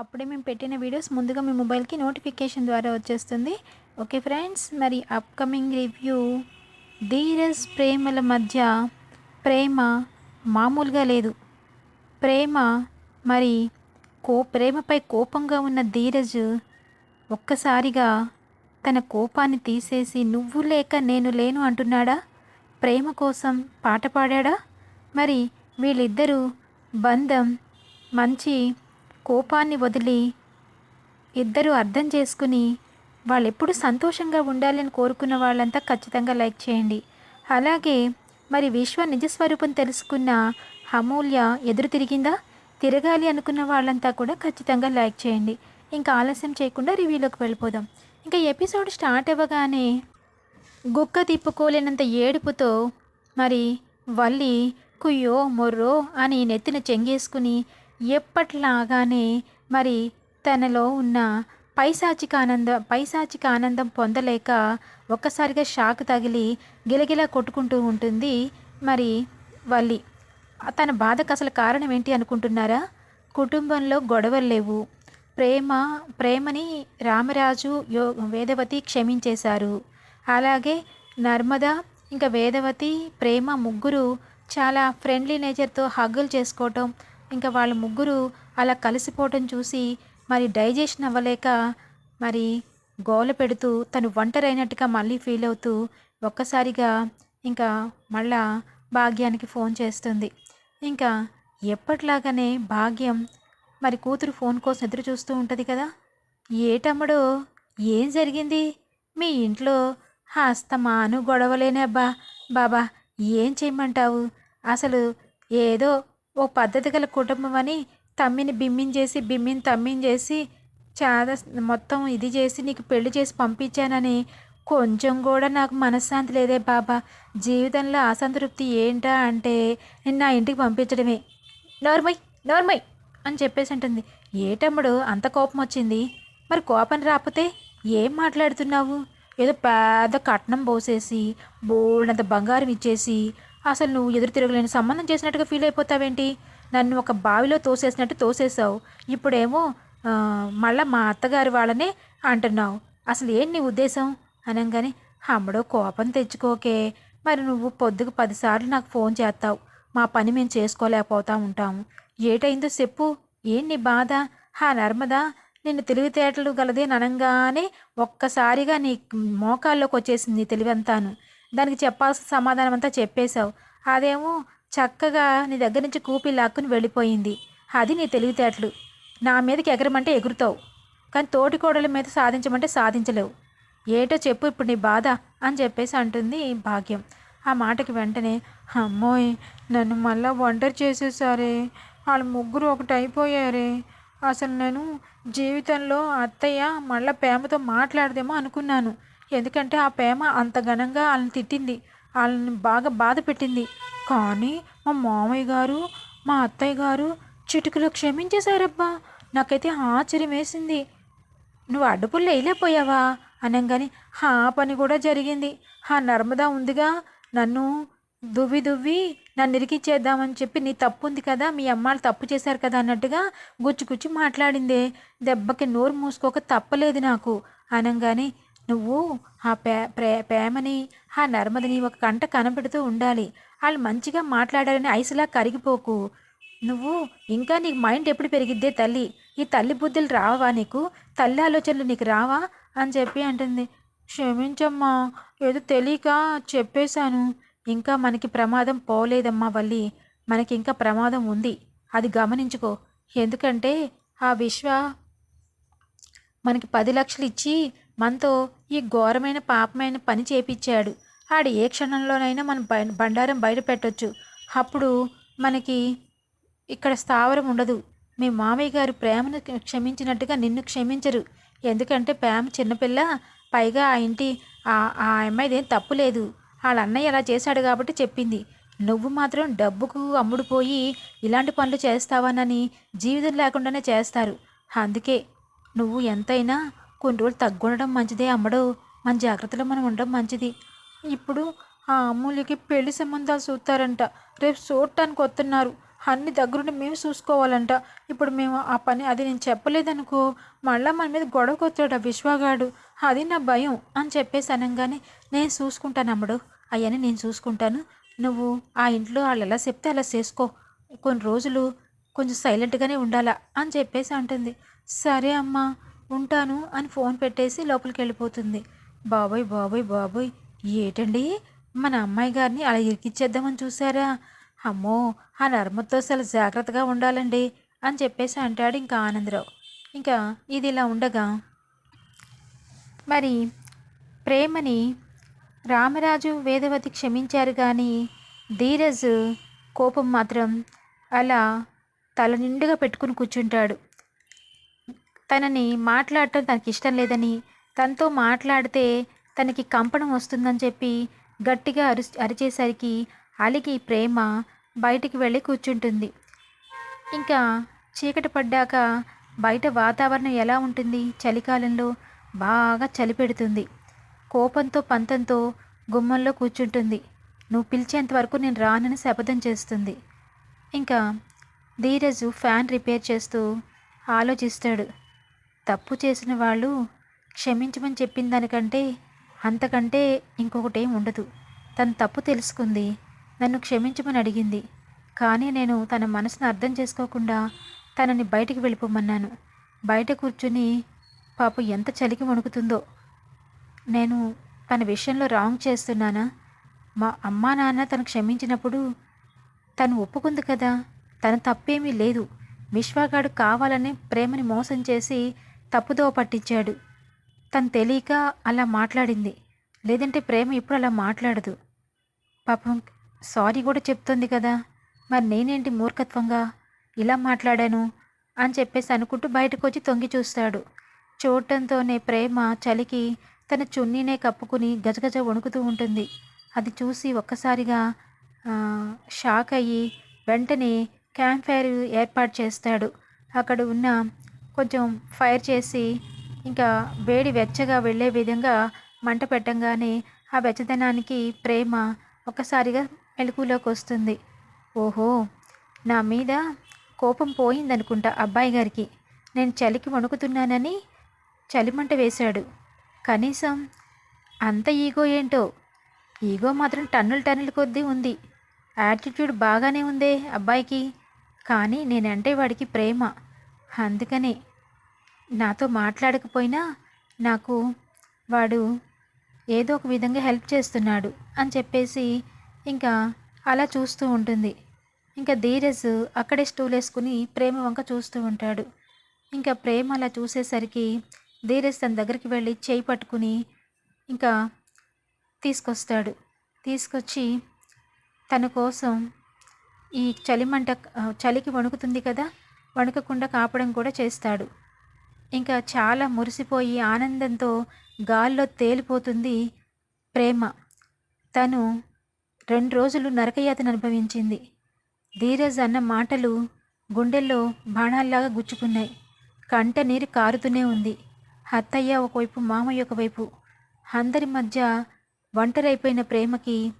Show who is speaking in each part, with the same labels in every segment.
Speaker 1: అప్పుడే మేము పెట్టిన వీడియోస్ ముందుగా మీ మొబైల్కి నోటిఫికేషన్ ద్వారా వచ్చేస్తుంది. ఓకే ఫ్రెండ్స్ మరి అప్కమింగ్ రివ్యూ. ధీరజ్ ప్రేమల మధ్య ప్రేమ మామూలుగా లేదు. ప్రేమ మరి కో ప్రేమపై కోపంగా ఉన్న ధీరజ్ ఒక్కసారిగా తన కోపాన్ని తీసేసి నువ్వు లేక నేను లేను అంటున్నాడా? ప్రేమ కోసం పాట పాడాడా? మరి వీళ్ళిద్దరూ బంధం మంచి కోపాన్ని వదిలి ఇద్దరు అర్థం చేసుకుని వాళ్ళెప్పుడు సంతోషంగా ఉండాలని కోరుకున్న వాళ్ళంతా ఖచ్చితంగా లైక్ చేయండి. అలాగే మరి విశ్వ నిజస్వరూపం తెలుసుకున్న అమూల్య ఎదురు తిరిగిందా? తిరగాలి అనుకున్న వాళ్ళంతా కూడా ఖచ్చితంగా లైక్ చేయండి. ఇంకా ఆలస్యం చేయకుండా రివ్యూలోకి వెళ్ళిపోదాం. ఇంకా ఎపిసోడ్ స్టార్ట్ అవ్వగానే గుక్క తిప్పుకోలేనంత ఏడుపుతో మరి వల్లి కుయ్యో మొర్రో అని నెత్తిన చెంగేసుకుని ఎప్పట్లాగానే మరి తనలో ఉన్న పైశాచిక ఆనందం పైశాచిక ఆనందం పొందలేక ఒక్కసారిగా షాక్ తగిలి గిలగిలా కొట్టుకుంటూ ఉంటుంది మరి వల్లి. తన బాధకు అసలు కారణం ఏంటి అనుకుంటున్నారా? కుటుంబంలో గొడవలు లేవు. ప్రేమ ప్రేమని రామరాజు యో వేదవతి క్షమించేశారు. అలాగే నర్మద ఇంకా వేదవతి ప్రేమ ముగ్గురు చాలా ఫ్రెండ్లీ నేచర్తో హగ్గులు చేసుకోవటం ఇంకా వాళ్ళ ముగ్గురు అలా కలిసిపోవటం చూసి మరి డైజెషన్ అవ్వలేక మరి గోల పెడుతూ తను ఒంటరైనట్టుగా మళ్ళీ ఫీల్ అవుతూ ఒక్కసారిగా ఇంకా మళ్ళా భాగ్యానికి ఫోన్ చేస్తుంది. ఇంకా ఎప్పట్లాగానే భాగ్యం మరి కూతురు ఫోన్ కోసం ఎదురు చూస్తూ ఉంటుంది కదా. ఏటమ్మడో ఏం జరిగింది? మీ ఇంట్లో హస్తమాను గొడవలేనే అబ్బా. బాబా ఏం చేయమంటావు? అసలు ఏదో ఓ పద్ధతి గల కుటుంబం అని తమ్మిని బిమ్మించేసి బిమ్మిని తమ్మించేసి చాలా మొత్తం ఇది చేసి నీకు పెళ్ళి చేసి పంపించానని కొంచెం కూడా నాకు మనశ్శాంతి లేదే బాబా. జీవితంలో అసంతృప్తి ఏంటా అంటే నేను నా ఇంటికి పంపించడమే. నోర్మై నోర్మై అని చెప్పేసి అంటుంది. ఏటమ్ముడు అంత కోపం వచ్చింది? మరి కోపం రాకపోతే ఏం మాట్లాడుతున్నావు? ఏదో పెద్ద కట్నం పోసేసి బోల్డంత బంగారం ఇచ్చేసి అసలు నువ్వు ఎదురు తిరగలేని సంబంధం చేసినట్టుగా ఫీల్ అయిపోతావేంటి? నన్ను ఒక బావిలో తోసేసినట్టు తోసేసావు ఇప్పుడేమో మళ్ళీ మళ్ళా మా అత్తగారి వాళ్ళనే అంటున్నావు. అసలు ఏం నీ ఉద్దేశం? అనగానే అమ్మడో కోపం తెచ్చుకోకే మరి నువ్వు పొద్దుకు పదిసార్లు నాకు ఫోన్ చేస్తావు. మా పని మేము చేసుకోలేకపోతా ఉంటాము. ఏటైందో చెప్పు. ఏం నీ బాధ? హా నర్మదా నిన్ను తెలివితేటలు గలదే అనగానే ఒక్కసారిగా నీ మోకాల్లోకి వచ్చేసింది తెలివంతాను. దానికి చెప్పాల్సిన సమాధానం అంతా చెప్పేశావు. అదేమో చక్కగా నీ దగ్గర నుంచి కూపి లాక్కుని వెళ్ళిపోయింది. అది నీ తెలివితేటలు. నా మీదకి ఎగరమంటే ఎగురుతావు. కానీ తోటికోడల మీద సాధించమంటే సాధించలేవు. ఏటో చెప్పు ఇప్పుడు నీ బాధ అని చెప్పేసి అంటుంది భాగ్యం. ఆ మాటకి వెంటనే అమ్మోయ్ నన్ను మళ్ళా ఒంటరి చేసేసారే. వాళ్ళ ముగ్గురు ఒకటి అయిపోయారే. అసలు నేను జీవితంలో అత్తయ్య మళ్ళీ ప్రేమతో మాట్లాడదేమో అనుకున్నాను. ఎందుకంటే ఆ ప్రేమ అంత ఘనంగా వాళ్ళని తిట్టింది. వాళ్ళని బాగా బాధ పెట్టింది. కానీ మా మామయ్య గారు మా అత్తయ్య గారు చిటుకులో క్షమించేశారబ్బా. నాకైతే ఆశ్చర్యం వేసింది. నువ్వు అడ్డుపుల్లు వేయలేకపోయావా అనగానే హా పని కూడా జరిగింది. హా నర్మదా ఉందిగా. నన్ను దువ్వి దువ్వి నన్ను ఇరికిచ్చేద్దామని చెప్పి నీ తప్పు ఉంది కదా మీ అమ్మాలు తప్పు చేశారు కదా అన్నట్టుగా గుచ్చి గుచ్చి మాట్లాడిందే. దెబ్బకి నోరు మూసుకోక తప్పలేదు నాకు. అనగానే నువ్వు ఆ పే ప్రే ప్రేమని ఆ నర్మదని ఒక కంట కనపెడుతూ ఉండాలి. వాళ్ళు మంచిగా మాట్లాడాలని ఐసులా కరిగిపోకు. నువ్వు ఇంకా నీకు మైండ్ ఎప్పుడు పెరిగిద్దే తల్లి? ఈ తల్లి బుద్ధులు రావా నీకు? తల్లి ఆలోచనలు నీకు రావా? అని చెప్పి అంటుంది. క్షమించమ్మా ఏదో తెలియక చెప్పేశాను. ఇంకా మనకి ప్రమాదం పోలేదమ్మా వల్లి. మనకి ఇంకా ప్రమాదం ఉంది. అది గమనించుకో. ఎందుకంటే ఆ విశ్వ మనకి పది లక్షలు ఇచ్చి మనతో ఈ ఘోరమైన పాపమైన పని చేపించాడు ఆడు ఏ క్షణంలోనైనా మన బండారం బయట పెట్టొచ్చు. అప్పుడు మనకి ఇక్కడ స్థావరం ఉండదు. మీ మామయ్య గారు ప్రేమను క్షమించినట్టుగా నిన్ను క్షమించరు. ఎందుకంటే ప్రేమ చిన్నపిల్ల పైగా ఆ ఇంటి ఆ ఆ అమ్మాయిదేం తప్పు లేదు. వాళ్ళ అన్నయ్య అలా చేశాడు కాబట్టి చెప్పింది. నువ్వు మాత్రం డబ్బుకు అమ్ముడుపోయి ఇలాంటి పనులు చేస్తావానని జీవితం లేకుండానే చేస్తారు. అందుకే నువ్వు ఎంతైనా కొన్ని రోజులు తగ్గుండడం మంచిదే. అమ్మడు మన జాగ్రత్తలో మనం ఉండడం మంచిది. ఇప్పుడు ఆ అమూల్యకి పెళ్ళి సంబంధాలు చూస్తారంట. రేపు చూడటానికి వస్తున్నారు. అన్ని దగ్గరుండి మేము చూసుకోవాలంట. ఇప్పుడు మేము ఆ పని అది నేను చెప్పలేదనుకో మళ్ళీ మన మీద గొడవకు వచ్చాడు ఆ విశ్వగాడు. అది నా భయం అని చెప్పేసి అనగానే నేను చూసుకుంటాను అమ్మడు. అవన్నీ నేను చూసుకుంటాను. నువ్వు ఆ ఇంట్లో వాళ్ళు ఎలా చెప్తే అలా చేసుకో. కొన్ని రోజులు కొంచెం సైలెంట్గానే ఉండాలా అని చెప్పేసి అంటుంది. సరే అమ్మా ఉంటాను అని ఫోన్ పెట్టేసి లోపలికి వెళ్ళిపోతుంది. బాబోయ్ బాబోయ్ బాబోయ్ ఏటండి? మన అమ్మాయి గారిని అలా ఇరికిచ్చేద్దామని చూసారా అమ్మో ఆ నర్మతో అసలు జాగ్రత్తగా ఉండాలండి అని చెప్పేసి అంటాడు ఇంకా ఆనందరావు. ఇంకా ఇది ఇలా ఉండగా మరి ప్రేమని రామరాజు వేదవతి క్షమించారు కానీ ధీరజ్ కోపం మాత్రం అలా తల నిండుగా పెట్టుకుని కూర్చుంటాడు. తనని మాట్లాడటం తనకి ఇష్టం లేదని తనతో మాట్లాడితే తనకి కంపనం వస్తుందని చెప్పి గట్టిగా అరి అరిచేసరికి అలిగి ప్రేమ బయటికి వెళ్ళి కూర్చుంటుంది. ఇంకా చీకటి పడ్డాక బయట వాతావరణం ఎలా ఉంటుంది చలికాలంలో బాగా చలి పెడుతుంది. కోపంతో పంతంతో గుమ్మంలో కూర్చుంటుంది. నువ్వు పిలిచేంత వరకు నేను రానని శపథం చేస్తుంది. ఇంకా ధీరజు ఫ్యాన్ రిపేర్ చేస్తూ ఆలోచిస్తాడు. తప్పు చేసిన వాళ్ళు క్షమించమని చెప్పిన దానికంటే అంతకంటే ఇంకొకటి ఉండదు. తను తప్పు తెలుసుకుంది నన్ను క్షమించమని అడిగింది. కానీ నేను తన మనసును అర్థం చేసుకోకుండా తనని బయటికి వెళ్ళిపోమన్నాను. బయట కూర్చుని పాప ఎంత చలికి వణుకుతుందో. నేను తన విషయంలో రాంగ్ చేస్తున్నానా? మా అమ్మా నాన్న తను క్షమించినప్పుడు తను ఒప్పుకుంది కదా? తన తప్పేమీ లేదు. విశ్వగాడు కావాలని ప్రేమని మోసం చేసి తప్పుదో పట్టించాడు. తను తెలియక అలా మాట్లాడింది. లేదంటే ప్రేమ ఇప్పుడు అలా మాట్లాడదు. పాపం సారీ కూడా చెప్తుంది కదా. మరి నేనేంటి మూర్ఖత్వంగా? ఇలా మాట్లాడాను అని చెప్పేసి అనుకుంటూ బయటకు వచ్చి తొంగి చూస్తాడు. చూడటంతోనే ప్రేమ చలికి తన చున్నీనే కప్పుకుని గజగజ వణుకుతూ ఉంటుంది. అది చూసి ఒక్కసారిగా షాక్ అయ్యి వెంటనే క్యాంప్ ఫైర్ ఏర్పాటు చేస్తాడు. అక్కడ ఉన్న కొంచెం ఫైర్ చేసి ఇంకా వేడి వెచ్చగా వెళ్ళే విధంగా మంట పెట్టంగానే ఆ వెచ్చదనానికి ప్రేమ ఒక్కసారిగా మెలకులోకి వస్తుంది. ఓహో నా మీద కోపం పోయిందనుకుంటా అబ్బాయి గారికి. నేను చలికి వణుకుతున్నానని చలిమంట వేశాడు. కనీసం అంత ఈగో ఏంటో? ఈగో మాత్రం టన్నులు టన్నుల కొద్దీ ఉంది. యాటిట్యూడ్ బాగానే ఉందే అబ్బాయికి. కానీ నేనంటే వాడికి ప్రేమ. అందుకనే నాతో మాట్లాడకపోయినా నాకు వాడు ఏదో ఒక విధంగా హెల్ప్ చేస్తున్నాడు అని చెప్పేసి ఇంకా అలా చూస్తూ ఉంటుంది. ఇంకా ధీరజ్ అక్కడే స్టూల్ వేసుకుని ప్రేమ వంక చూస్తూ ఉంటాడు. ఇంకా ప్రేమ అలా చూసేసరికి ధీరజ్ తన దగ్గరికి వెళ్ళి చేయి పట్టుకుని ఇంకా తీసుకొస్తాడు. తీసుకొచ్చి తన కోసం ఈ చలిమంట చలికి వణుకుతుంది కదా వణుకకుండా కాపడం కూడా చేస్తాడు. ఇంకా చాలా మురిసిపోయి ఆనందంతో గాల్లో తేలిపోతుంది ప్రేమ. తను రెండు రోజులు నరకయాతను అనుభవించింది. ధీరజ్ అన్న మాటలు గుండెల్లో బాణాల్లాగా గుచ్చుకున్నాయి. కంట నీరు కారుతూనే ఉంది. అత్తయ్య ఒకవైపు మామయ్య ఒకవైపు. అందరి మధ్య ఒంటరైపోయిన ప్రేమకి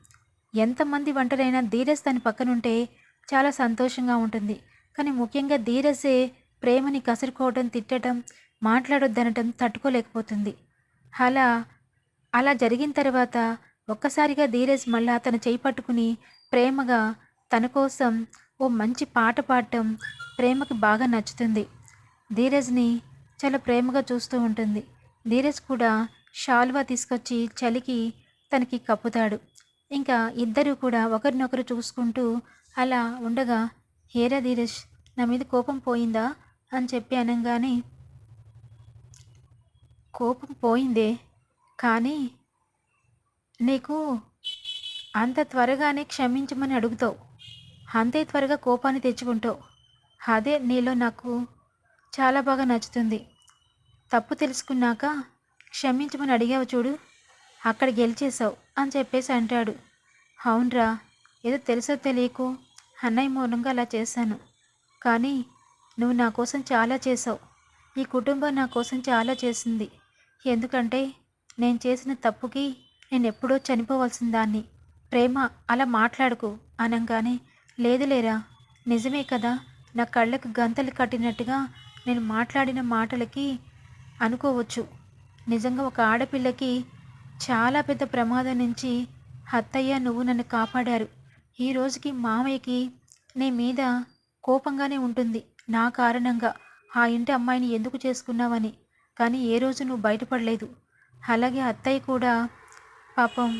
Speaker 1: ఎంతమంది ఒంటరైనా ధీరజ్ తన పక్కనుంటే చాలా సంతోషంగా ఉంటుంది. కానీ ముఖ్యంగా ధీరసే ప్రేమని కసురుకోవడం తిట్టడం మాట్లాడొద్దనటం తట్టుకోలేకపోతుంది. అలా అలా జరిగిన తర్వాత ఒక్కసారిగా ధీరజ్ మళ్ళా తన చేయి పట్టుకుని ప్రేమగా తన కోసం ఓ మంచి పాట పాడటం ప్రేమకి బాగా నచ్చుతుంది. ధీరజ్ని చాలా ప్రేమగా చూస్తూ ఉంటుంది. ధీరజ్ కూడా షాల్వా తీసుకొచ్చి చలికి తనకి కప్పుతాడు. ఇంకా ఇద్దరు కూడా ఒకరినొకరు చూసుకుంటూ అలా ఉండగా హేరా ధీరజ్ నా మీద కోపం పోయిందా? అని చెప్పి అనగానే కోపం పోయిందే కానీ నీకు అంత త్వరగానే క్షమించమని అడుగుతావు. అంతే త్వరగా కోపాన్ని తెచ్చుకుంటావు. అదే నీలో నాకు చాలా బాగా నచ్చుతుంది. తప్పు తెలుసుకున్నాక క్షమించమని అడిగావు చూడు అక్కడ గెలిచేశావు అని చెప్పేసి అంటాడు. అవునరా ఏదో తెలుసో తెలియకు అన్నయ్య మౌనంగా అలా చేశాను. కానీ నువ్వు నా కోసం చాలా చేసావు ఈ కుటుంబం నా కోసం చాలా చేసింది. ఎందుకంటే నేను చేసిన తప్పుకి నేను ఎప్పుడో చనిపోవలసిన దాన్ని ప్రేమ అలా మాట్లాడుకు అనగానే లేదు లేరా? నిజమే కదా నా కళ్ళకు గంతలు కట్టినట్టుగా నేను మాట్లాడిన మాటలకి అనుకోవచ్చు. నిజంగా ఒక ఆడపిల్లకి చాలా పెద్ద ప్రమాదం నుంచి అత్తయ్య నువ్వు నన్ను కాపాడారు. ఈ రోజుకి మామయ్యకి నీ మీద కోపంగానే ఉంటుంది. నా కారణంగా ఆ ఇంటి అమ్మాయిని ఎందుకు చేసుకున్నావని. కానీ ఏ రోజు నువ్వు బయటపడలేదు. అలాగే అత్తయ్య కూడా పాపం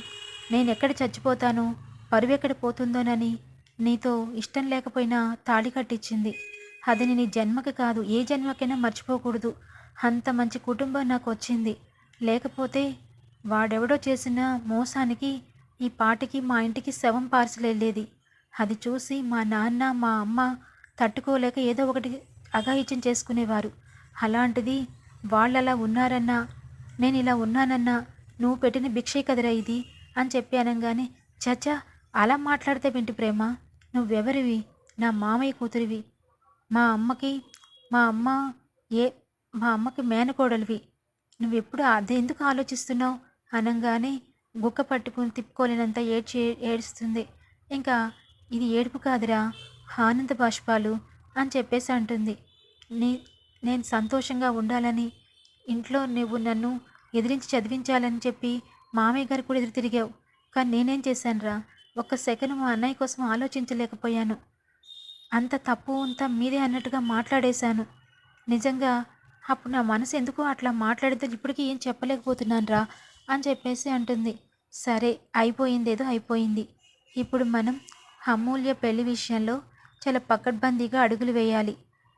Speaker 1: నేను ఎక్కడ చచ్చిపోతానో పరువెక్కడ పోతుందోనని నీతో ఇష్టం లేకపోయినా తాళి కట్టించింది అది నీ జన్మకి కాదు ఏ జన్మకైనా మర్చిపోకూడదు. అంత మంచి కుటుంబం నాకు వచ్చింది లేకపోతే వాడెవడో చేసిన మోసానికి ఈ పాటికి మా ఇంటికి శవం పార్సల్ వెళ్ళేది. అది చూసి మా నాన్న మా అమ్మ తట్టుకోలేక ఏదో ఒకటి అఘాయిత్యం చేసుకునేవారు. అలాంటిది వాళ్ళలా ఉన్నారన్నా నేను ఇలా ఉన్నానన్నా నువ్వు పెట్టిన భిక్షే కదరా ఇది అని చెప్పి అనగానే చచ్చా అలా మాట్లాడితే వింటి ప్రేమ. నువ్వెవరివి? నా మామయ్య కూతురివి. మా అమ్మకి మా అమ్మ ఏ మా అమ్మకి మేనకోడలివి. నువ్వెప్పుడు అది ఎందుకు ఆలోచిస్తున్నావు? అనగానే గుక్క పట్టుకుని తిప్పుకోలేనంత ఏడ్చి ఏడుస్తుంది. ఇంకా ఇది ఏడుపు కాదురా ఆనంద బాష్పాలు అని చెప్పేసి అంటుంది. నీ నేను సంతోషంగా ఉండాలని ఇంట్లో నువ్వు నన్ను ఎదిరించి చదివించాలని చెప్పి మామయ్య గారు కూడా ఎదురు తిరిగావు. కానీ నేనేం చేశానురా ఒక్క సెకండ్ మా అన్నయ్య కోసం ఆలోచించలేకపోయాను. అంత తప్పు అంతా మీదే అన్నట్టుగా మాట్లాడేశాను. నిజంగా అప్పుడు నా మనసు ఎందుకు అట్లా మాట్లాడితే ఇప్పటికీ ఏం చెప్పలేకపోతున్నాను రా అని చెప్పేసి అంటుంది. సరే అయిపోయిందేదో అయిపోయింది. ఇప్పుడు మనం అమూల్య పెళ్ళి విషయంలో చాలా పకడ్బందీగా అడుగులు వేయాలి.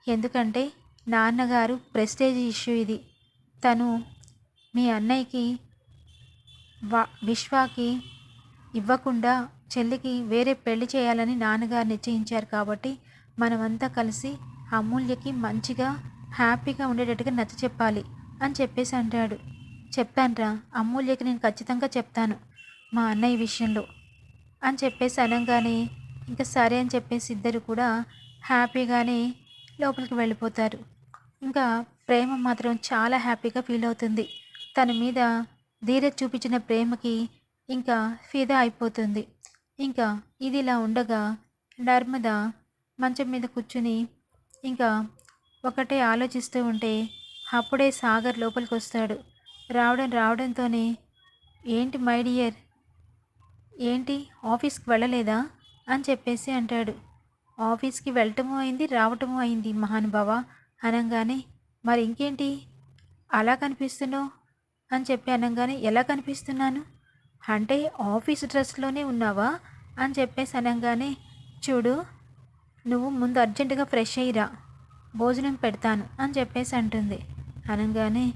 Speaker 1: ఎందుకంటే నాన్నగారు ప్రెస్టేజ్ ఇష్యూ ఇది. తను మీ అన్నయ్యకి వా విశ్వాకి ఇవ్వకుండా చెల్లికి వేరే పెళ్ళి చేయాలని నాన్నగారు నిశ్చయించారు కాబట్టి మనమంతా కలిసి అమూల్యకి మంచిగా హ్యాపీగా ఉండేటట్టుగా నచ్చ చెప్పాలి అని చెప్పేసి అంటాడు. చెప్పానురా. అమూల్యకి నేను ఖచ్చితంగా చెప్తాను. మా అన్నయ్య విషయంలో. అని చెప్పేసి అనగానే ఇంకా సరే అని చెప్పేసి ఇద్దరు కూడా హ్యాపీగానే లోపలికి వెళ్ళిపోతారు. ఇంకా ప్రేమ మాత్రం చాలా హ్యాపీగా ఫీల్ అవుతుంది. తన మీద ధీరజ్ చూపించిన ప్రేమకి ఇంకా ఫిదా అయిపోతుంది. ఇంకా ఇది ఇలా ఉండగా నర్మద మంచం మీద కూర్చుని ఇంకా ఒకటే ఆలోచిస్తూ ఉంటే అప్పుడే సాగర్ లోపలికి వస్తాడు. రావడం రావడంతోనే ఏంటి మై డియర్? ఏంటి ఆఫీస్కి వెళ్ళలేదా? అని చెప్పేసి అంటాడు. ఆఫీస్కి వెళ్ళటము అయింది రావటము అయింది మహానుభావ. అనగానే మరి ఇంకేంటి? అలా కనిపిస్తున్నావు? అని చెప్పి అనగానే ఎలా కనిపిస్తున్నాను? అంటే ఆఫీస్ డ్రెస్లోనే ఉన్నావా? అని చెప్పేసి అనగానే చూడు నువ్వు ముందు అర్జెంటుగా ఫ్రెష్ అయ్యిరా భోజనం పెడతాను. అని చెప్పేసి అంటుంది. అనగానే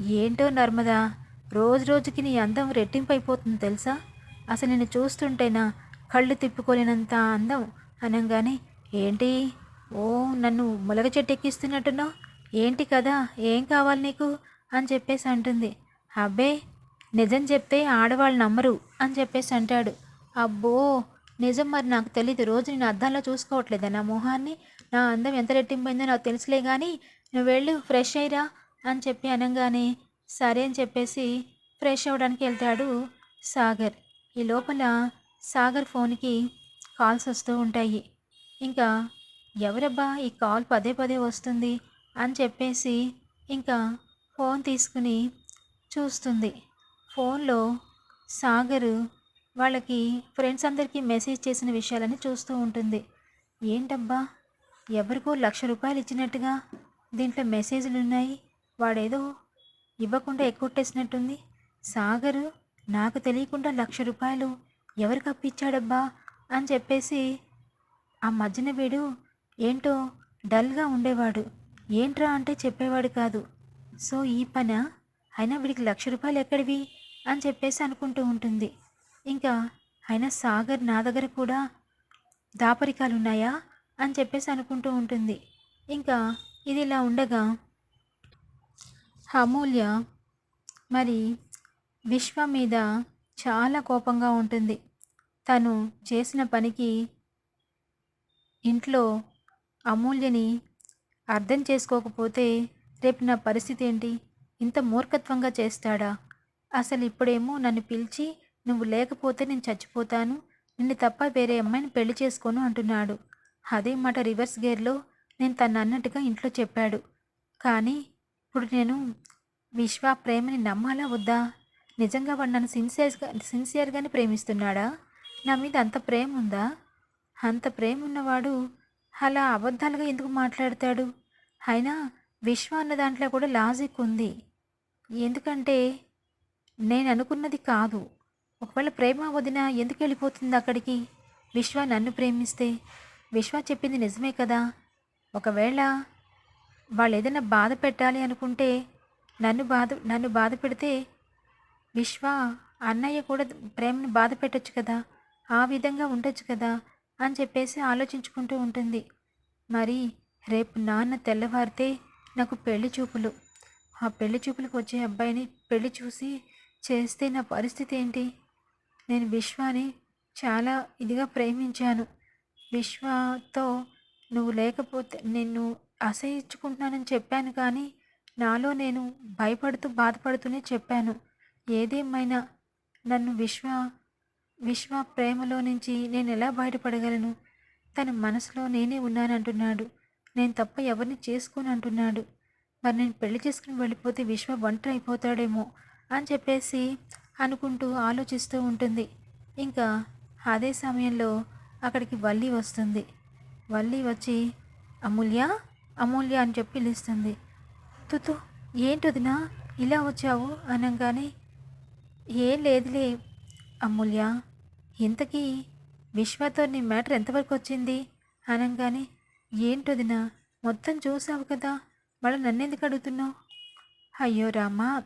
Speaker 1: ఏంటో నర్మదా? రోజు రోజుకి నీ అందం రెట్టింపు అయిపోతుంది తెలుసా? అసలు నిన్ను చూస్తుంటేనా కళ్ళు తిప్పుకోలేనంత అందం? అనగానే ఏంటి? ఓ నన్ను ములగ చెట్టు ఎక్కిస్తున్నట్టున్నావు ఏంటి కదా? ఏం కావాలి నీకు? అని చెప్పేసి అంటుంది. అబ్బే నిజం చెప్తే ఆడవాళ్ళు నమ్మరు అని చెప్పేసి అంటాడు. అబ్బో నిజం మరి నాకు తెలియదు రోజు నేను అద్దంలో చూసుకోవట్లేదా నా మొహాన్ని? నా అందం ఎంత రెట్టింపోయిందో నాకు తెలుసులే కానీ నువ్వు వెళ్ళు ఫ్రెష్ అయ్యిరా. అని చెప్పి అనగానే సరే అని చెప్పేసి ఫ్రెష్ అవ్వడానికి వెళ్తాడు సాగర్. ఈ లోపల సాగర్ ఫోన్కి కాల్స్ వస్తూ ఉంటాయి. ఇంకా ఎవరబ్బా ఈ కాల్ పదే పదే వస్తుంది అని చెప్పేసి ఇంకా ఫోన్ తీసుకుని చూస్తుంది. ఫోన్లో సాగరు వాళ్ళకి ఫ్రెండ్స్ అందరికీ మెసేజ్ చేసిన విషయాలని చూస్తూ ఉంటుంది. ఏంటబ్బా ఎవరికో లక్ష రూపాయలు ఇచ్చినట్టుగా దీంట్లో మెసేజ్లు ఉన్నాయి వాడేదో ఇవ్వకుండా ఎక్కొట్టేసినట్టుంది. సాగరు నాకు తెలియకుండా లక్ష రూపాయలు ఎవరికి అప్పిచ్చాడబ్బా అని చెప్పేసి ఆ మధ్యన వీడు ఏంటో డల్గా ఉండేవాడు. ఏంట్రా అంటే చెప్పేవాడు కాదు. సో ఈ పన? అయినా వీడికి లక్ష రూపాయలు ఎక్కడివి? అని చెప్పేసి అనుకుంటూ ఉంటుంది. ఇంకా అయినా సాగర్ నా దగ్గర కూడా దాపరికాలు ఉన్నాయా అని చెప్పేసి అనుకుంటూ ఉంటుంది. ఇంకా ఇది ఇలా ఉండగా అమూల్య మరి విశ్వ మీద చాలా కోపంగా ఉంటుంది. తను చేసిన పనికి ఇంట్లో అమూల్యని అర్థం చేసుకోకపోతే రేపు నా పరిస్థితి ఏంటి? ఇంత మూర్ఖత్వంగా చేస్తాడా? అసలు ఇప్పుడేమో నన్ను పిలిచి నువ్వు లేకపోతే నేను చచ్చిపోతాను నిన్ను తప్ప వేరే అమ్మాయిని పెళ్ళి చేసుకోను అంటున్నాడు. అదే మాట రివర్స్ గేర్లో నేను తను అన్నట్టుగా ఇంట్లో చెప్పాడు. కానీ ఇప్పుడు నేను విశ్వ ప్రేమని నమ్మాలా వద్దా? నిజంగా వాడు నన్ను సిన్సియర్గా సిన్సియర్గానే ప్రేమిస్తున్నాడా? నా మీద అంత ప్రేమ ఉందా? అంత ప్రేమ ఉన్నవాడు అలా అబద్ధాలుగా ఎందుకు మాట్లాడతాడు? అయినా విశ్వ అన్న దాంట్లో కూడా లాజిక్ ఉంది. ఎందుకంటే నేను అనుకున్నది కాదు. ఒకవేళ ప్రేమ వదిన ఎందుకు వెళ్ళిపోతుంది అక్కడికి? విశ్వ నన్ను ప్రేమిస్తే. విశ్వ చెప్పింది నిజమే కదా? ఒకవేళ వాళ్ళు ఏదైనా బాధ పెట్టాలి అనుకుంటే నన్ను బాధ నన్ను బాధ పెడితే విశ్వ అన్నయ్య కూడా ప్రేమను బాధ పెట్టచ్చు కదా ఆ విధంగా ఉండొచ్చు కదా అని చెప్పేసి ఆలోచించుకుంటూ ఉంటుంది. మరి రేపు నాన్న తెల్లవారితే నాకు పెళ్ళి చూపులు. ఆ పెళ్ళి చూపులకు వచ్చే అబ్బాయిని పెళ్ళి చూసి చేస్తే నా పరిస్థితి ఏంటి? నేను విశ్వాని చాలా ఇదిగా ప్రేమించాను. విశ్వతో నువ్వు లేకపోతే నిన్ను అసహించుకుంటున్నానని చెప్పాను కానీ నాలో నేను భయపడుతూ బాధపడుతూనే చెప్పాను. ఏదేమైనా నన్ను విశ్వ విశ్వ ప్రేమలో నుంచి నేను ఎలా బయటపడగలను? తన మనసులో నేనే ఉన్నానంటున్నాడు. నేను తప్ప ఎవరిని చేసుకోను అంటున్నాడు మరి నేను పెళ్ళి చేసుకుని వెళ్ళిపోతే విశ్వ ఒంటరి అయిపోతాడేమో అని చెప్పేసి అనుకుంటూ ఆలోచిస్తూ ఉంటుంది. ఇంకా అదే సమయంలో అక్కడికి వల్లి వస్తుంది. వల్లి వచ్చి అమూల్య అమూల్య అని చెప్పి పిలుస్తుంది తుతు ఏంటొదినా ఇలా వచ్చావు అనగానే ఏం లేదులే అమూల్య. ఇంతకీ విశ్వతో నీ మ్యాటర్ ఎంతవరకు వచ్చింది? అనగానే ఏంటొదినా మొత్తం చూసావు కదా మళ్ళీ నన్నెందుకు అడుగుతున్నావు? అయ్యో రామా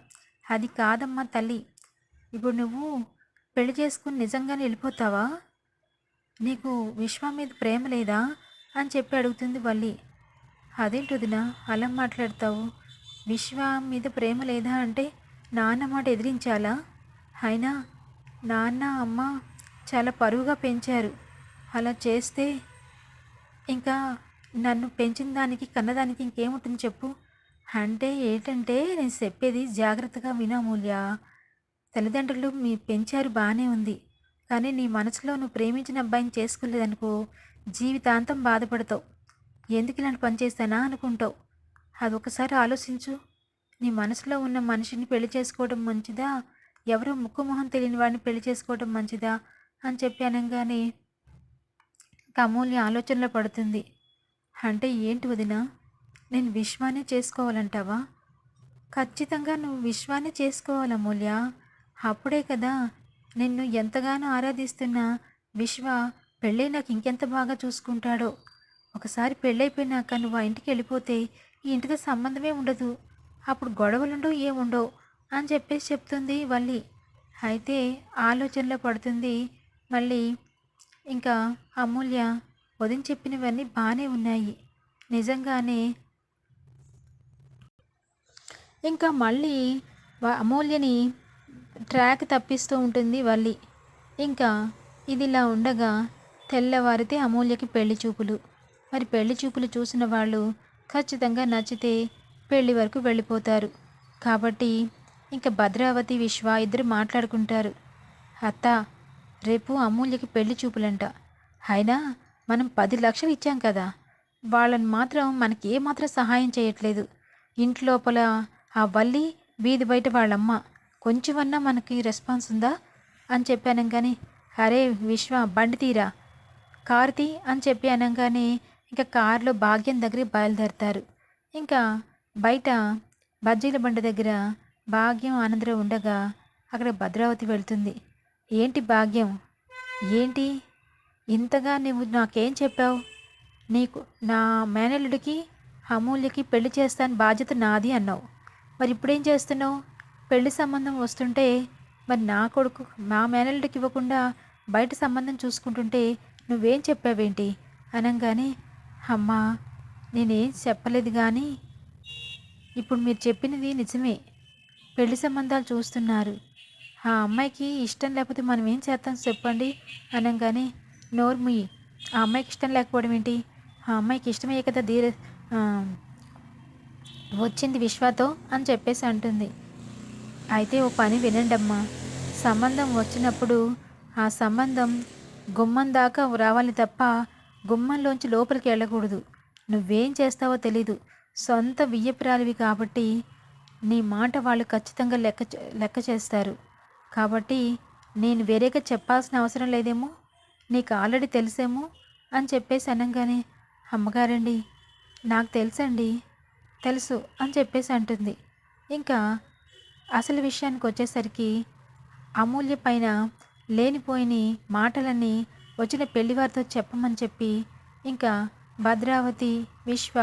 Speaker 1: అది కాదమ్మా తల్లి. ఇప్పుడు నువ్వు పెళ్ళి చేసుకుని నిజంగానే వెళ్ళిపోతావా? నీకు విశ్వ మీద ప్రేమ లేదా? అని చెప్పి అడుగుతుంది వల్లి. అదేంటొదినా అలా మాట్లాడతావు? విశ్వ మీద ప్రేమ లేదా అంటే నాన్న మాట ఎదిరించాలా? అయినా నాన్న అమ్మ చాలా పరువుగా పెంచారు. అలా చేస్తే ఇంకా నన్ను పెంచిన దానికి కన్నదానికి ఇంకేముంటుంది చెప్పు? అంటే ఏంటంటే నేను చెప్పేది జాగ్రత్తగా వినామూల్య తల్లిదండ్రులు మీ పెంచారు బాగానే ఉంది. కానీ నీ మనసులో నువ్వు ప్రేమించిన అబ్బాయిని చేసుకోలేదనుకో జీవితాంతం బాధపడతావు. ఎందుకు ఇలాంటి పని చేస్తానా అనుకుంటావు? అది ఒకసారి ఆలోచించు. నీ మనసులో ఉన్న మనిషిని పెళ్ళి చేసుకోవడం మంచిదా? ఎవరో ముక్కు మొహం తెలియని వాడిని పెళ్ళి చేసుకోవడం మంచిదా? అని చెప్పి అనగానే అమూల్య ఆలోచనలో పడుతుంది. అంటే ఏంటి వదిన? నేను విశ్వాన్ని చేసుకోవాలంటావా? ఖచ్చితంగా నువ్వు విశ్వాన్ని చేసుకోవాలి అమూల్య. అప్పుడే కదా నిన్ను ఎంతగానో ఆరాధిస్తున్న విశ్వ పెళ్ళై నాకు ఇంకెంత బాగా చూసుకుంటాడో. ఒకసారి పెళ్ళైపోయినాక నువ్వు ఆ ఇంటికి వెళ్ళిపోతే ఈ ఇంటితో సంబంధమే ఉండదు. అప్పుడు గొడవలుండవు ఏముండవు అని చెప్పేసి చెప్తుంది వల్లి. అయితే ఆలోచనలో పడుతుంది మళ్ళీ ఇంకా అమూల్య వదిన చెప్పినవన్నీ బాగానే ఉన్నాయి. నిజంగానే ఇంకా మళ్ళీ అమూల్యని ట్రాక్ తప్పిస్తూ ఉంటుంది వల్లి. ఇంకా ఇదిలా ఉండగా తెల్లవారితే అమూల్యకి పెళ్ళి చూపులు. మరి పెళ్ళి చూపులు చూసిన వాళ్ళు ఖచ్చితంగా నచ్చితే పెళ్ళి వరకు వెళ్ళిపోతారు. కాబట్టి ఇంకా భద్రావతి విశ్వ ఇద్దరు మాట్లాడుకుంటారు. అత్త రేపు అమూల్యకి పెళ్ళి చూపులంట. అయినా మనం పది లక్షలు ఇచ్చాం కదా. వాళ్ళని మాత్రం మనకి ఏమాత్రం సహాయం చేయట్లేదు. ఇంట్లోపల ఆ వల్లి వీధి బయట వాళ్ళమ్మ కొంచెమన్నా మనకి రెస్పాన్స్ ఉందా? అని చెప్పాను కానీ అరే విశ్వ బండి తీరా. కార్తీ అని చెప్పి అనగానే ఇంకా కారులో భాగ్యం దగ్గరికి బయలుదేరతారు. ఇంకా బయట బజ్జీల బండి దగ్గర భాగ్యం ఆనందరం ఉండగా అక్కడ భద్రావతి వెళ్తుంది. ఏంటి భాగ్యం? ఏంటి? ఇంతగా నువ్వు నాకేం చెప్పావు? నీకు నా మేనల్లుడికి అమూల్యకి పెళ్ళి చేస్తాను బాధ్యత నాది అన్నావు. మరి ఇప్పుడేం చేస్తున్నావు? పెళ్ళి సంబంధం వస్తుంటే మరి నా కొడుకు మా మేనల్లుడికి ఇవ్వకుండా బయట సంబంధం చూసుకుంటుంటే నువ్వేం చెప్పావేంటి? అనగానే అమ్మా నేనేం చెప్పలేదు కానీ ఇప్పుడు మీరు చెప్పినది నిజమే. పెళ్ళి సంబంధాలు చూస్తున్నారు. ఆ అమ్మాయికి ఇష్టం లేకపోతే మనం ఏం చేస్తాం చెప్పండి అనగానే నోర్మి ఆ అమ్మాయికి ఇష్టం లేకపోవడం ఏంటి? ఆ అమ్మాయికి ఇష్టమయ్యే కదా ధీర వచ్చింది విశ్వాతో అని చెప్పేసి అంటుంది. అయితే ఓ పని వినండమ్మా సంబంధం వచ్చినప్పుడు ఆ సంబంధం గుమ్మం దాకా రావాలి తప్ప గుమ్మంలోంచి లోపలికి వెళ్ళకూడదు. నువ్వేం చేస్తావో తెలీదు. సొంత వియ్యపురాలివి కాబట్టి నీ మాట వాళ్ళు ఖచ్చితంగా లెక్క చే- లెక్క చేస్తారు. కాబట్టి నేను వేరేగా చెప్పాల్సిన అవసరం లేదేమో? నీకు ఆల్రెడీ తెలిసేమో? అని చెప్పేసి అనగానే అమ్మగారండి నాకు తెలుసండి తెలుసు అని చెప్పేసి అంటుంది. ఇంకా అసలు విషయానికి వచ్చేసరికి అమూల్య పైన లేనిపోయిన మాటలన్నీ వచ్చిన పెళ్ళివారితో చెప్పమని చెప్పి ఇంకా భద్రావతి విశ్వ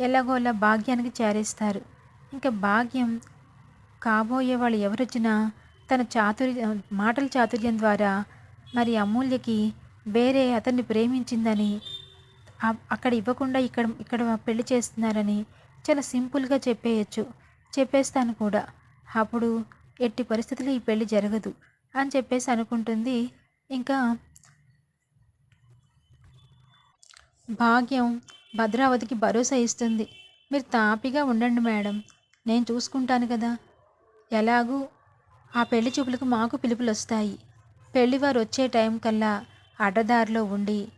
Speaker 1: ఎలాగోలా భాగ్యానికి చేరేస్తారు. ఇంకా భాగ్యం కాబోయే వాళ్ళు ఎవరొచ్చినా తన చాతుర్య మాటల చాతుర్యం ద్వారా మరి అమూల్యకి వేరే అతన్ని ప్రేమించిందని అక్కడ ఇవ్వకుండా ఇక్కడ ఇక్కడ పెళ్ళి చేస్తున్నారని చాలా సింపుల్గా చెప్పేయచ్చు. చెప్పేస్తాను కూడా. అప్పుడు ఎట్టి పరిస్థితుల్లో ఈ పెళ్ళి జరగదు అని చెప్పేసి అనుకుంటుంది. ఇంకా భాగ్యం భద్రావతికి భరోసా ఇస్తుంది. మీరు తాపిగా ఉండండి మేడం. నేను చూసుకుంటాను కదా. ఎలాగూ ఆ పెళ్ళి చూపులకు మాకు పిలుపులు వస్తాయి పెళ్ళివారు వచ్చే టైం కల్లా అడ్డదారిలో ఉండి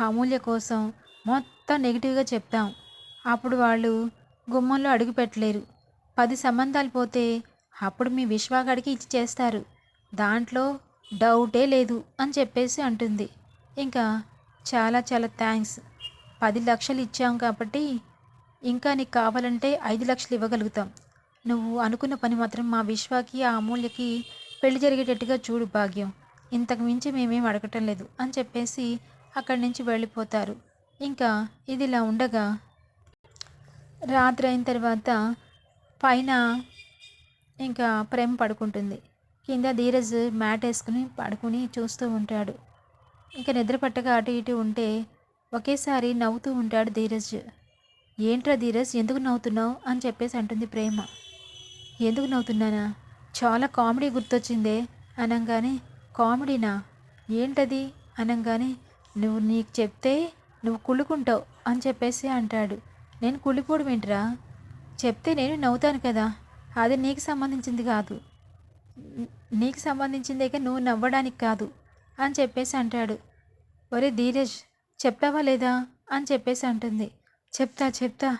Speaker 1: అమూల్య కోసం మొత్తం నెగిటివ్గా చెప్తాం. అప్పుడు వాళ్ళు గుమ్మంలో అడుగు పెట్టలేరు. పది సంబంధాలు పోతే అప్పుడు మీ విశ్వాగాడికి ఇచ్చి చేస్తారు. దాంట్లో డౌటే లేదు అని చెప్పేసి అంటుంది. ఇంకా చాలా చాలా థ్యాంక్స్. పది లక్షలు ఇచ్చాం కాబట్టి ఇంకా నీకు కావాలంటే ఐదు లక్షలు ఇవ్వగలుగుతాం. నువ్వు అనుకున్న పని మాత్రం మా విశ్వాకి ఆ అమూల్యకి పెళ్ళి జరిగేటట్టుగా చూడు భాగ్యం. ఇంతకు మించి మేమేం అడగటం లేదు అని చెప్పేసి అక్కడి నుంచి వెళ్ళిపోతారు. ఇంకా ఇది ఇలా ఉండగా రాత్రి అయిన తర్వాత పైన ఇంకా ప్రేమ పడుకుంటుంది. కింద ధీరజ్ మ్యాట్ వేసుకుని పడుకుని చూస్తూ ఉంటాడు. ఇంకా నిద్ర పట్టక అటు ఇటు ఉంటే ఒకేసారి నవ్వుతూ ఉంటాడు ధీరజ్. ఏంట్రా ధీరజ్ ఎందుకు నవ్వుతున్నావు? అని చెప్పేసి అంటుంది ప్రేమ. ఎందుకు నవ్వుతున్నానా? చాలా కామెడీ గుర్తొచ్చిందే. అనగానే కామెడీనా? ఏంటది? అనగానే నువ్వు నీకు చెప్తే నువ్వు కుళ్ళుకుంటావు అని చెప్పేసి అంటాడు. నేను కుళ్ళిపోవడం ఏంట్రా? చెప్తే నేను నవ్వుతాను కదా అది నీకు సంబంధించింది కాదు. నీకు సంబంధించిందే నువ్వు నవ్వడానికి కాదు అని చెప్పేసి అంటాడు. ఒరే ధీరజ్ చెప్పావా లేదా? అని చెప్పేసి అంటుంది. చెప్తా చెప్తా.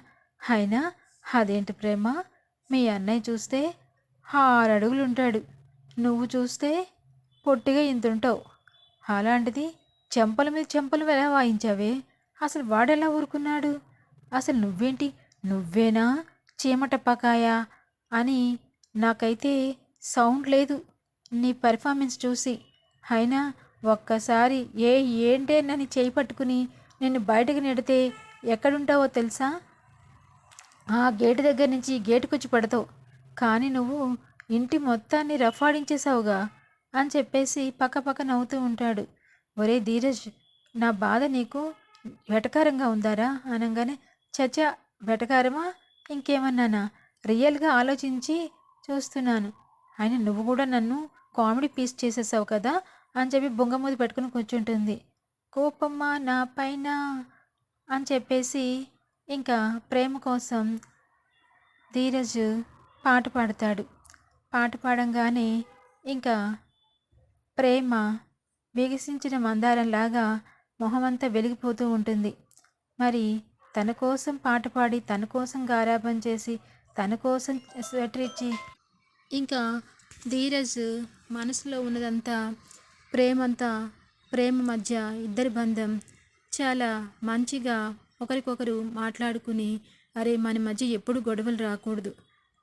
Speaker 1: అయినా అదేంటి ప్రేమ? మీ అన్నయ్య చూస్తే ఆరు అడుగులు ఉంటాడు. నువ్వు చూస్తే పొట్టిగా ఇంతుంటావు. అలాంటిది చెంపల మీద చెంపలు ఎలా వాయించావే? అసలు వాడెలా ఊరుకున్నాడు? అసలు నువ్వేంటి? నువ్వేనా? చీమటప్పకాయ అని నాకైతే సౌండ్ లేదు. నీ పెర్ఫార్మెన్స్ చూసి. అయినా ఒక్కసారి ఏ ఏంటే నన్ను చేయి పట్టుకుని నిన్ను బయటకు నెడితే ఎక్కడుంటావో తెలుసా? ఆ గేటు దగ్గర నుంచి గేటుకొచ్చి పడతావు. కానీ నువ్వు ఇంటి మొత్తాన్ని రఫాడించేశావుగా అని చెప్పేసి పక్క పక్క నవ్వుతూ ఉంటాడు. ఒరే ధీరజ్ నా బాధ నీకు వెటకారంగా ఉందారా? అనగానే చచ్చా వెటకారమా? ఇంకేమన్నానా? రియల్గా ఆలోచించి చూస్తున్నాను. అయినా నువ్వు కూడా నన్ను కామెడీ పీస్ చేసేసావు కదా? అని చెప్పి బొంగమూది పెట్టుకుని కూర్చుంటుంది. కోపమ్మా నా పైన? అని చెప్పేసి ఇంకా ప్రేమ కోసం ధీరజ్ పాట పాడతాడు. పాట పాడంగానే ఇంకా ప్రేమ వికసించిన మందారంలాగా మొహమంతా వెలిగిపోతూ ఉంటుంది. మరి తన కోసం పాట పాడి తన కోసం గారాబం చేసి తన కోసం స్వెటర్ ఇచ్చి ఇంకా ధీరజ్ మనసులో ఉన్నదంతా ప్రేమంతా ప్రేమ మధ్య ఇద్దరి బంధం. చాలా మంచిగా ఒకరికొకరు మాట్లాడుకుని అరే మన మధ్య ఎప్పుడు గొడవలు రాకూడదు.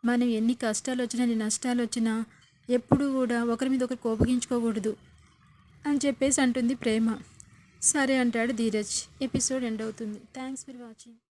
Speaker 1: మనం ఎన్ని కష్టాలు వచ్చినా ఎన్ని నష్టాలు వచ్చినా ఎప్పుడు కూడా ఒకరి మీద ఒకరు కోపగించుకోకూడదు అని చెప్పేసి అంటుంది ప్రేమ. సరే అంటాడు ధీరజ్. ఎపిసోడ్ ఎండ్ అవుతుంది. Thanks for watching